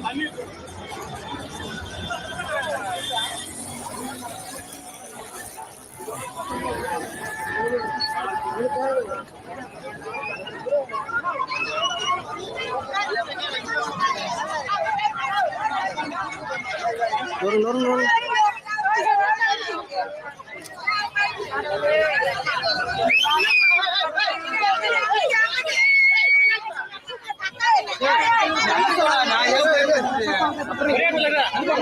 Gracias.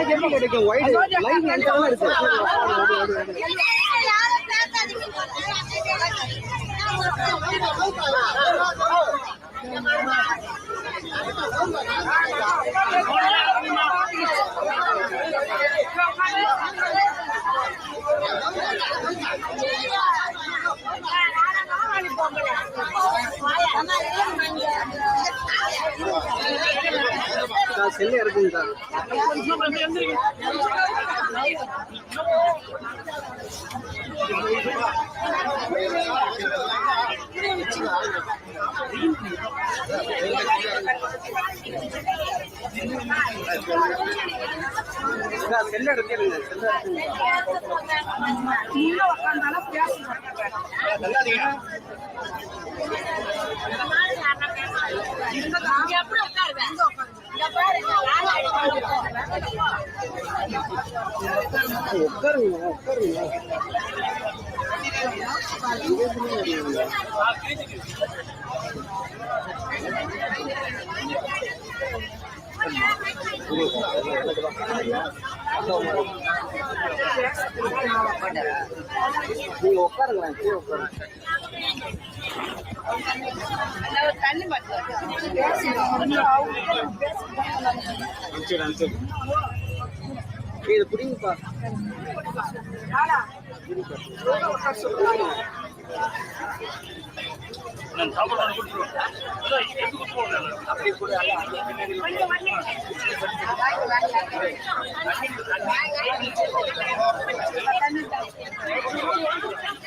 எப்படி கிடைக்கும் white line எல்லாம் இருக்கு செல்லு இருக்குங்க செல்லு எடுத்துருங்க செல்லு எடுத்துருங்க உட்காருங்க உட்காருங்க. நீங்க உட்காருங்க கீழே உட்காருங்க. சரி சரி இது புரியுங்கப்பா அப்படி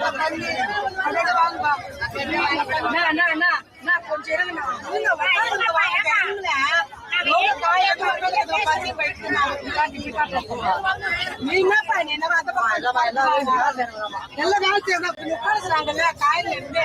இருக்கு குடிச்சு நல்ல வாழ்க்கை உட்காந்துறாங்கல்ல காயில இருந்து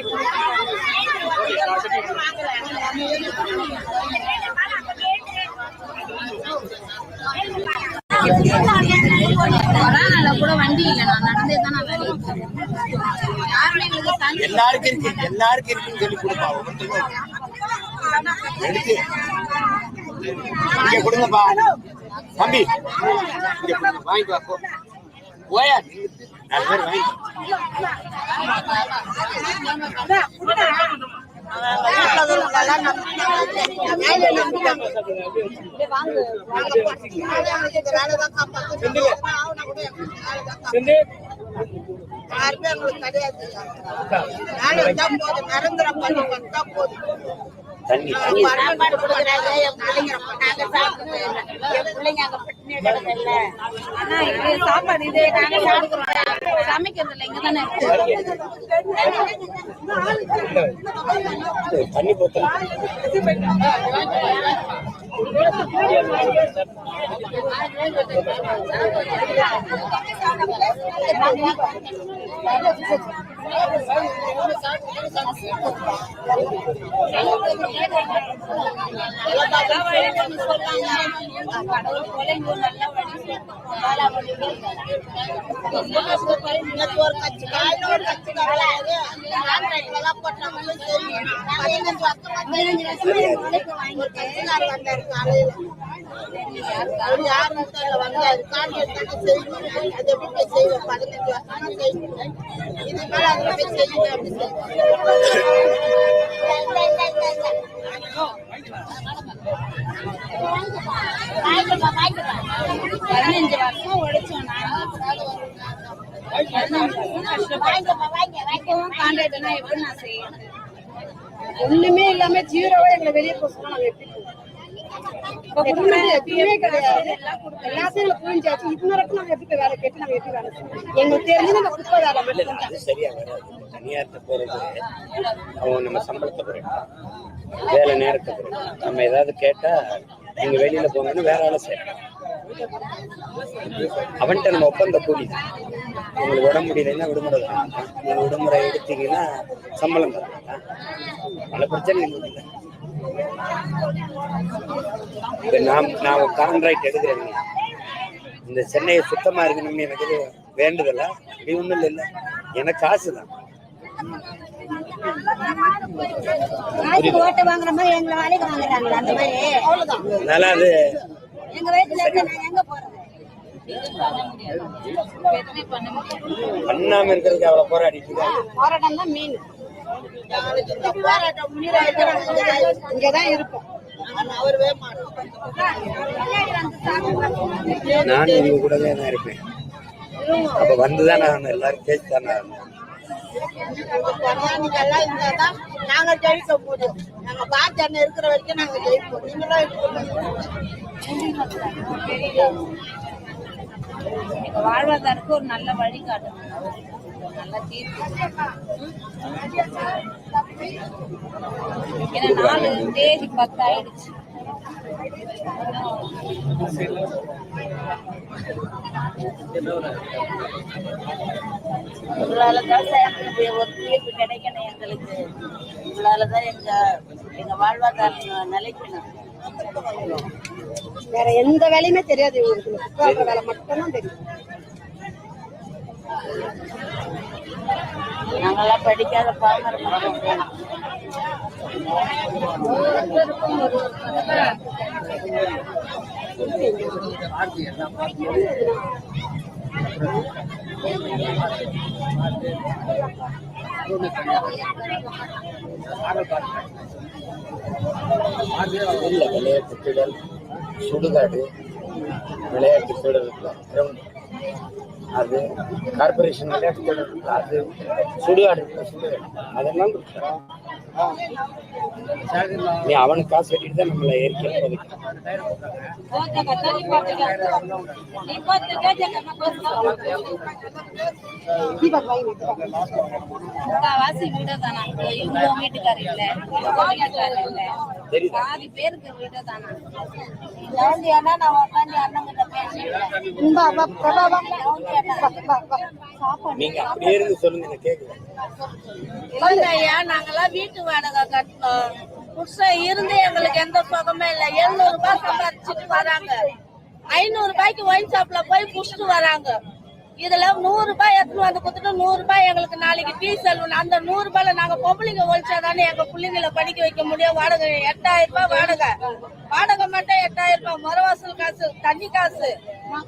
கூட வண்டி இல்லை நான் நடந்தே தான் நான் வேலைக்கு போறேன். எல்லாருக்கும் இருக்கு எல்லாருக்கும் இருக்குன்னு சொல்லி கொடுப்பா எடுத்து. இங்க கொடுங்கப்பா. தம்பி இங்க கொடுங்க வாங்கிட்டு போயா? பேர் வாங்கி யாருமே எங்களுக்கு கிடையாது வேலை வந்தா போதும் நிரந்தரம் பண்ணி வந்தா போதும். தண்ணி சாப்பாடு கொடுக்குறாங்க. என் பிள்ளைங்க நாங்க. என் பிள்ளைங்க அங்க பட்டினி. ஆனா சாப்பாடு இது நாங்க சாப்பிடுறோம். சமைக்கிறது இல்லை இங்க தானே தண்ணி ஒரு கட்சிக்காரர் வந்தாரு காலையில பதினஞ்சு வருஷமா உழைச்சோம் கான்ட்ராக்ட்னா எப்படி நான் செய்யணும் ஒண்ணுமே இல்லாம ஜீரோவா எங்களை வெளியே போக சொன்னா நாங்க எப்படி எல்லாத்தையும் புரிஞ்சாச்சு. இது வரைக்கும் நாங்க எப்படி வேலை கேட்டு நாங்க எப்படி வேலை செய்வோம் எங்களுக்கு தெரிஞ்சது இந்த குப்பை வேலை இல்ல மட்டும் அது சரியா வராது தனியார்ட்ட போறது அவங்க நம்ம சம்பளத்தை குறைக்கலாம் வேலை நேரத்தை குறைக்கலாம் நம்ம ஏதாவது கேட்டா நீங்க வெளியில போங்கன்னு வேற ஆளை செய்யலாம் அவன்கிட்ட நம்ம ஒப்பந்த கூலி. உங்களுக்கு உடம்பு முடியலைன்னா விடுமுறை தான் நீங்க விடுமுறை எடுத்தீங்கன்னா சம்பளம் தரலாம். பல பிரச்சனை இல்லை. இப்ப நான் நான் கான்ட்ராக்ட் எடுக்கிறேங்க இந்த சென்னையை சுத்தமா இருக்கணும்னு எனக்கு இது வேண்டுதல? அப்படி ஒண்ணும் இல்லை எனக்கு காசு தான் அதனால அது பண்ணாம இருக்கிறதுக்கு அவ்வளவு போராடிட்டு. போராட்டம் தான் மீன் இங்கதான் இருப்போம். நானும் இவங்க கூடவே தான் இருப்பேன். அப்ப வந்துதான் நான் எல்லாரும் பேசி தானே நாங்க ஜெயிக்க முடியும். நாங்க பாஜக இருக்கிற வரைக்கும் நாங்க ஜெயிப்போம். நீங்களும் வாழ்வாதாரத்துக்கு ஒரு நல்ல வழி காட்டணும் ஒரு நல்ல ஏன்னா நாலு தேதி பத்து ஆயிடுச்சு உங்களாலதான் சார் ஒரு தீர்வு கிடைக்கணும் எங்களுக்கு உங்களாலதான் எங்க எங்க வாழ்வாதாரம் நிலைக்கணும் வேற எந்த வேலையுமே தெரியாது இவங்களுக்கு. இந்த குப்பை ஆக்குற வேலை மட்டும்தான் தெரியும். நாங்கெல்லாம் படிக்காத பாமர விளையாட்டு திடல் சுடுகாடு விளையாட்டு திடல் அது கார்பரேஷன் அது சுடுகாடு அதெல்லாம் நீ அவனுக்கு காசு கட்டிட்டு தான் நம்மளை வாங்கி முக்காவாசி வீடு தானா இவங்க வீட்டுக்காரர் இல்ல வீட்டுக்காரர் இல்ல? பாதி பேருக்கு வீடு தானா ஏன்னா நான் உட்காந்து அண்ணன் கிட்ட பேசுறேன் இந்தா வா, பிரபா வா. வா, வா, வா. சாப்பாடு நீங்க அப்படியே இருந்து சொல்லுங்க இல்லைங்க ஐயா நாங்கெல்லாம் வீட்டு வாடகை கட்டணும் புருஷன் இருந்து எங்களுக்கு எந்த சுகமே இல்லை. எழுநூறு ரூபாய் சம்பாதிச்சுட்டு வராங்க. ஐநூறு ரூபாய்க்கு ஒயின் ஷாப்ல போய் புடிச்சிட்டு வராங்க. இதுல நூறு ரூபாய் எடுத்துட்டு வந்து கொடுத்துட்டு நூறு ரூபாய் எங்களுக்கு நாளைக்கு டீ செல்வன் அந்த நூறு ரூபாயில நாங்க பொம்பளைங்க ஒழிச்சாதானே எங்க பிள்ளைங்களை படிக்க வைக்க முடியும்? வாடகை எட்டாயிரம் ரூபாய் வாடகை. வாடகை மட்டும் எட்டாயிரம் ரூபாய். மரவாசல் காசு தண்ணி காசு.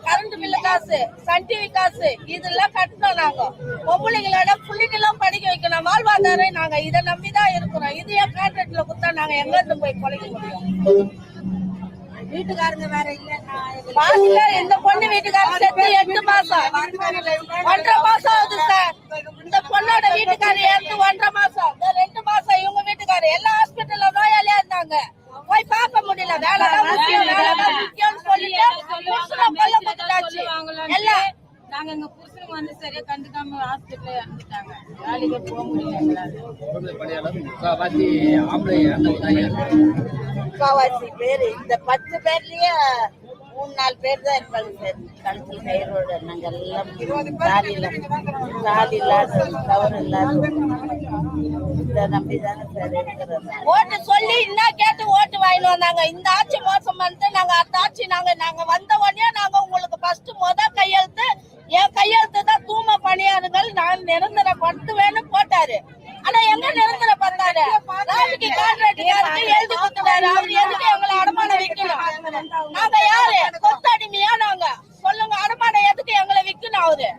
கரண்ட் பில்லு காசு சன் டிவி காசு இதெல்லாம் கட்டணும் நாங்க. பொம்பளைங்களோட பிள்ளைங்களும் படிக்க வைக்கணும் வாழ்வாதாரம். நாங்க இதை நம்பிதான் இருக்கிறோம். இதையே கான்ட்ராக்ட்ல கொடுத்தா நாங்க எங்க இருந்து போய் பொழைக்க முடியும்? வீட்டுக்காரங்க வேற இல்ல. இந்த பொண்ணு வீட்டுக்காரங்க செத்து எட்டு மாசம். ஒன்றரை மாசம் ஆகுது சார். இந்த பொண்ணோட வீட்டுக்காரர் இறந்து ஒன்றரை மாசம். ரெண்டு மாசம் இவங்க வீட்டுக்காரர். எல்லா ஹாஸ்பிட்டல்ல நோயாளியா இருந்தாங்க. போய் பார்க்க முடியல. வேலை தான் முக்கியம் வேலை தான் முக்கியம்னு சொல்லிட்டு புருஷனை கொல்ல கொடுத்தாச்சு எல்லாம் நாங்க எங்க புருஷனுக்கு வந்து சரியா கண்டுக்காம ஆக்சிடென்ட்ல இறந்துட்டாங்க வேலைக்கு போக முடியல முக்காவாசி பேர். இந்த பத்து பேர்லயே மூணு நாலு பேர் தான் இருப்பாங்க சார். கழுத்துல கயிறோட நாங்க எல்லாம் தாலி இல்லாத தாலி இல்லாத தவறு இல்லாத. இதை நம்பி தானே சார் இருக்கிறோம் ஓட்டு சொல்லி இன்னும் கேட்டு ஓட்டு வாங்கிட்டு வந்தாங்க. இந்த ஆட்சி மோசம் பண்ணிட்டு நாங்க அடுத்த ஆட்சி நாங்க நாங்க வந்த உடனே நாங்க உங்களுக்கு ஃபர்ஸ்ட் முத கையெழுத்து என் கையெழுத்து தான் தூம பணியாளர்கள் நான் நிரந்தரப்படுத்துவேன்னு போட்டாரு. ஆனா எங்க நிரந்தரப்படுத்தாரு ராஜிக்கு கான்ட்ராக்டுக்காருக்கு எழுதி கொடுத்துட்டாரு. அவர் எதுக்கு எங்களை அடமானம் வைக்கணும் நாங்க யாரு? கொத்தடிமையா நாங்க? சொல்லுங்க அடமானம் எதுக்கு எங்களை விக்கணும் அவரு?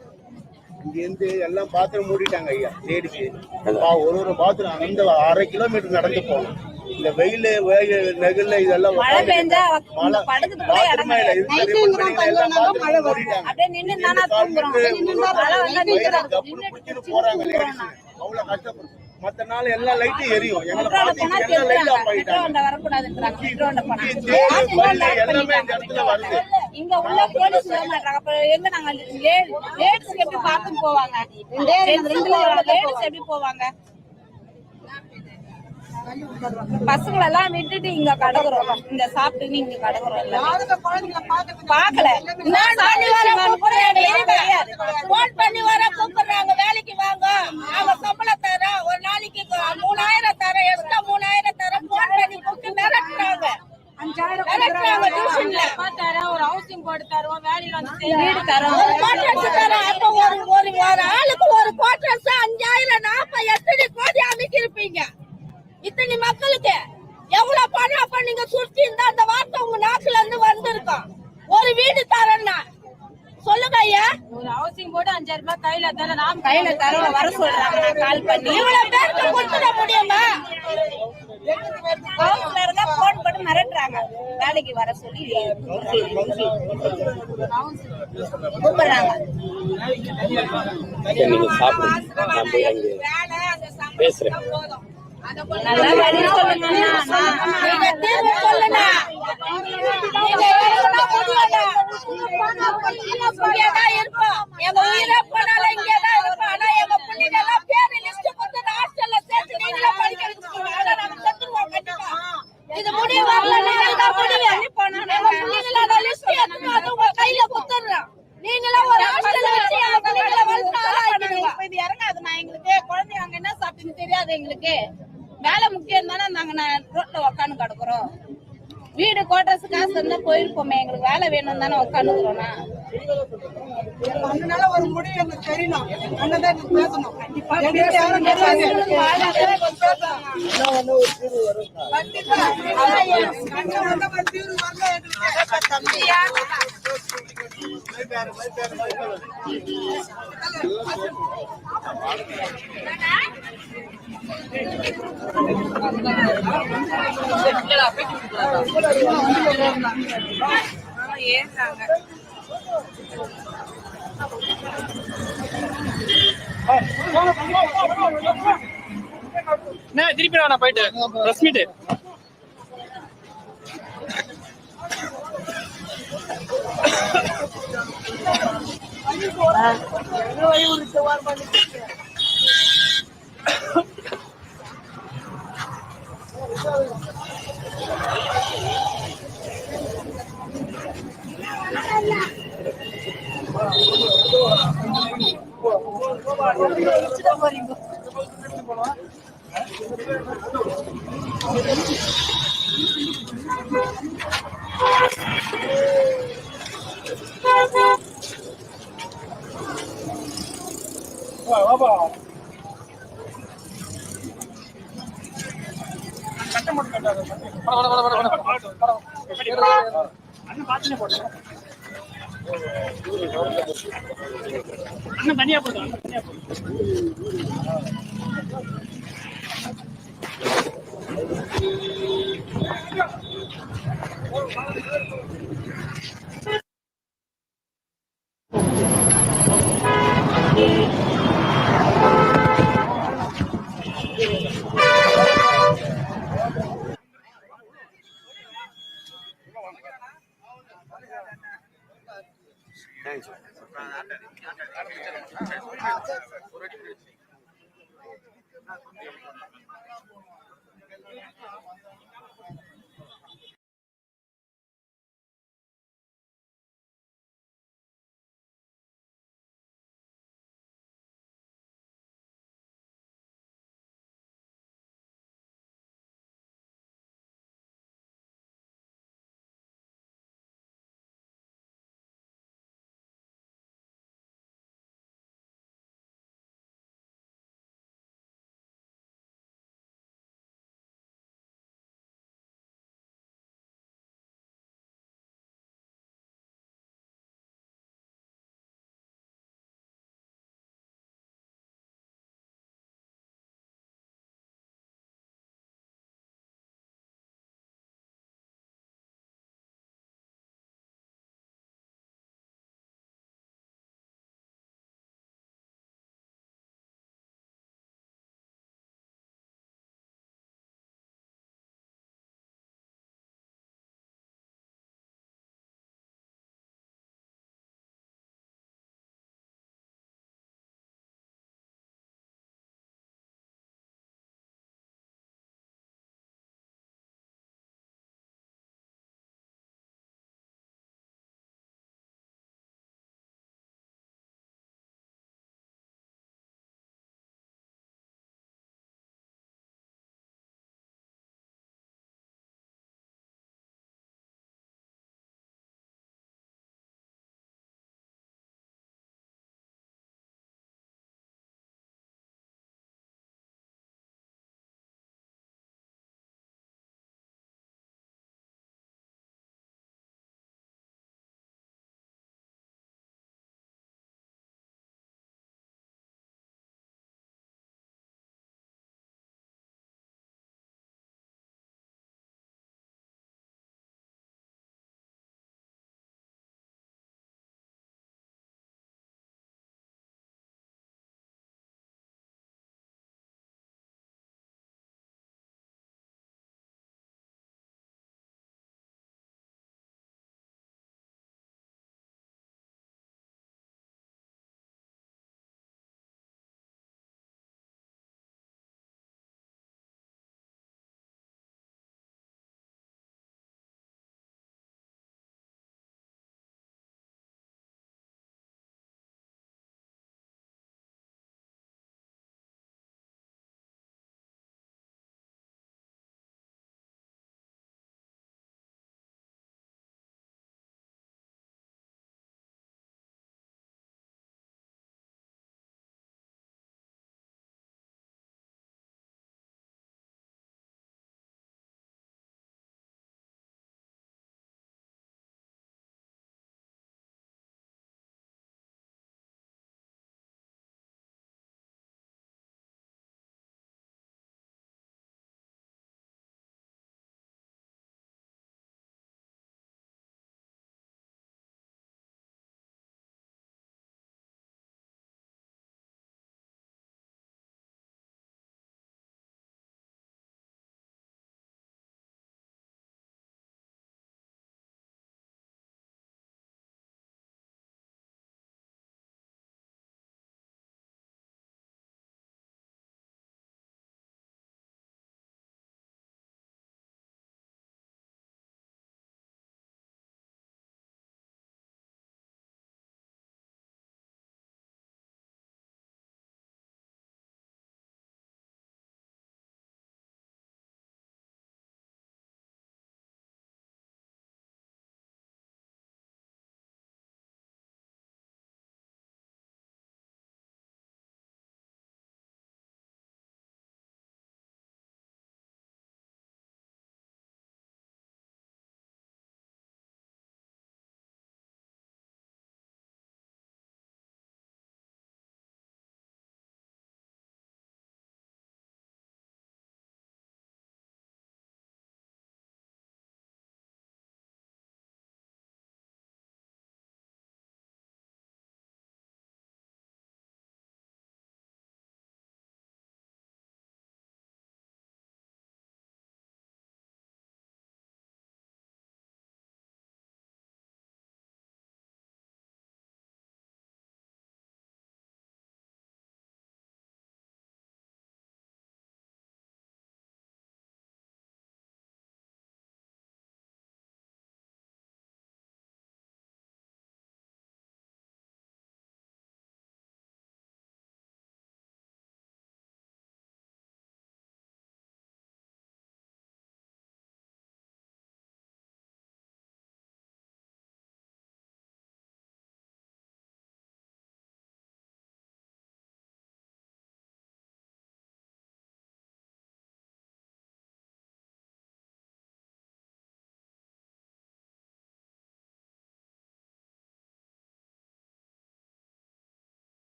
இங்க இருந்து எல்லாம் பாத்திரம் மூடிட்டாங்க ஐயா லேடிக்கு ஒரு ஒரு பாத்திரம் அந்த அரை கிலோமீட்டர் நடந்து போகணும். இந்த வெயில் வெயில் நெகிழ்ல இதெல்லாம் மழை பெஞ்சா bathroom மூடிட்டாங்க. அப்படியே நின்று நானா தூங்குறோம். மழை வந்தா வயிறு நிக்கிறோம் கப்புனு பிடிச்சிட்டு போறாங்க. அவ்வளவு மத்த நாள் எல்லா லைட்டும் எரியும். எங்களை எல்லா லைட்டும் எல்லாமே இந்த இடத்துல வருது. இங்க உள்ள போலீஸ் வர மாட்டாங்க. அப்ப எங்க நாங்க லேடிஸ் எப்படி பார்த்து போவாங்க? லேடிஸ் எப்படி போவாங்க? பசங்களை எல்லாம் விட்டுட்டு இங்க கடக்குறோம். இந்த சாப்பிட்டு இங்க கடக்குறோம் பாக்கல பண்ணி வர கூப்பிடுறாங்க இருங்க. போன் பண்ணி வர கூப்பிடுறாங்க. வேலைக்கு வாங்க. நாங்க சம்பளம் தரோம் ஒரு நாளைக்கு மூணாயிரம் தரோம் எக்ஸ்ட்ரா மூணாயிரம் தரோம் போன் பண்ணி கூப்பிட்டு மிரட்டுறாங்க. ஒரு ஹவுசிங் போர்டு தருவோம் வேலையில வந்து வீடு தரோம் ஒரு ஒரு ஒரு ஒரு ஆளுக்கு ஒரு குவார்டர்ஸ் அஞ்சாயிரம் நாற்பது எத்தனை கோடி அமைக்கிருப்பீங்க இத்தனை மக்களுக்கு எவ்வளவு பணம் அப்ப நீங்க சுத்தி இருந்தா அந்த வார்த்தை உங்க நாக்குல இருந்து வந்திருக்கும். ஒரு வீடு தரேன்னா சொல்லுங்க ஐயா. ஒரு ஹவுசிங் போர்டு அஞ்சாயிரம் ரூபாய் கையில தர நாம் கையில தரோம் வர சொல்றாங்க. நான் கால் பண்ணி. இவ்வளவு பேருக்கு கொடுத்துட முடியுமா? கவுன்சிலர் தான் போன் பண்ணி மிரட்டுறாங்க. வேலைக்கு வர சொல்லி. கூப்பிடுறாங்க. நீங்க சாப்பிடுங்க. நான் போய் அங்கே பேசுறேன். நல்லா வழி நீங்க ஹாஸ்டல்ல முடிவு வரல நீங்க தான் லிஸ்ட் எடுத்து அது உங்க கையில கொடுத்துடுறோம் நீங்களே ஒரு ஹாஸ்டல் வச்சு எங்க வளர்த்து ஆளாக்கிடுங்க. இது இறங்காது நான் எங்களுக்கு குழந்தைங்க அங்க என்ன சாப்பிட்டுன்னு தெரியாது எங்களுக்கு. வேலை முக்கியம் தானே நாங்க ரோட்ல உக்காந்து கிடக்குறோம் வீடு கோட்டர்ஸ் காசு இருந்தா போயிருப்போமே எங்களுக்கு வேலை வேணும் தானே உக்காந்துக்கிறோம்னா. அதனால ஒரு முடிவு எனக்கு தெரியணும். அங்கதான் நீ பேசணும். பேசாதீங்க. கண்டிப்பா. கண்டிப்பா வந்து ஒரு எங்களுக்கு தம்பியா என்ன திருப்பி நான் போயிட்டு பிரஸ் மீட் அண்ணன் தனியா போடுங்க தனியா போடுங்க